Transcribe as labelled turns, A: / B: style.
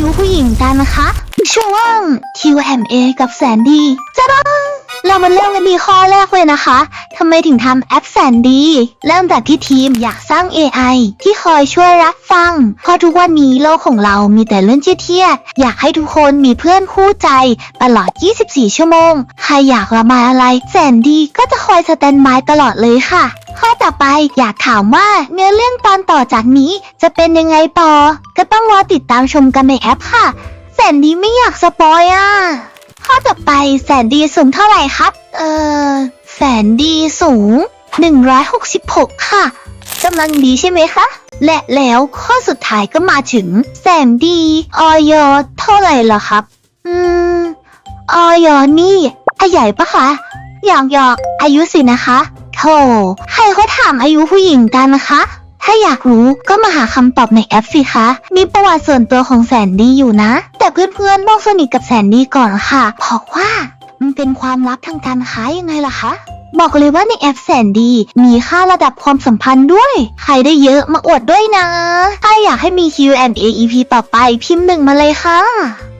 A: ยุผู้หญิงกันนะคะ ช่วง Q&A กับแสนดีจะดังเรามาเริ่มกันที่ข้อแรกเลยนะคะ ทำไมถึงทำแอปแสนดี เริ่มจากที่ทีมอยากสร้าง AI ที่คอยช่วยรับฟัง เพราะทุกวันนี้โลกของเรามีแต่เรื่องเที่ยๆอยากให้ทุกคนมีเพื่อนคู่ใจ ตลอด 24 ชั่วโมง ใครอยากระบายอะไร แสนดีก็จะคอยสแตนบายตลอดเลยค่ะ ข้อต่อไปอยากถามว่าเนื้อเรื่องตอนต่อจากนี้จะเป็นยังไงต่อ ก็ต้องรอติดตามชมกันในแอปค่ะ แสนดีไม่อยากสปอยอะ ข้อต่อไปแสนดีสูงเท่าไหร่ครับ เออแสนดีสูง 166 ค่ะกำลังดีใช่ไหมคะ และแล้วข้อสุดท้ายก็มาถึง แสนดีออยเท่าไหร่ล่ะครับ อืมออยนี่อาใหญ่ปะคะหยอกหยอกอายุสินะคะ โธ่ใครเขาถามอายุผู้หญิงกันนะคะ ถ้าอยากรู้ก็มาหาคำตอบในแอปสิคะ มีประวัติส่วนตัวของแสนดีอยู่นะ แต่เพื่อนๆต้องสนิทกับแสนดีก่อนค่ะเพราะว่า มันเป็นความลับทางการค้ายังไงล่ะคะบอกเลยว่าในแอปแสนดี มีค่าระดับความสัมพันธ์ด้วย ใครได้เยอะมาอวดด้วยนะ ถ้าอยากให้มี Q&A EP ต่อไปพิมพ์หนึ่งมาเลยค่ะ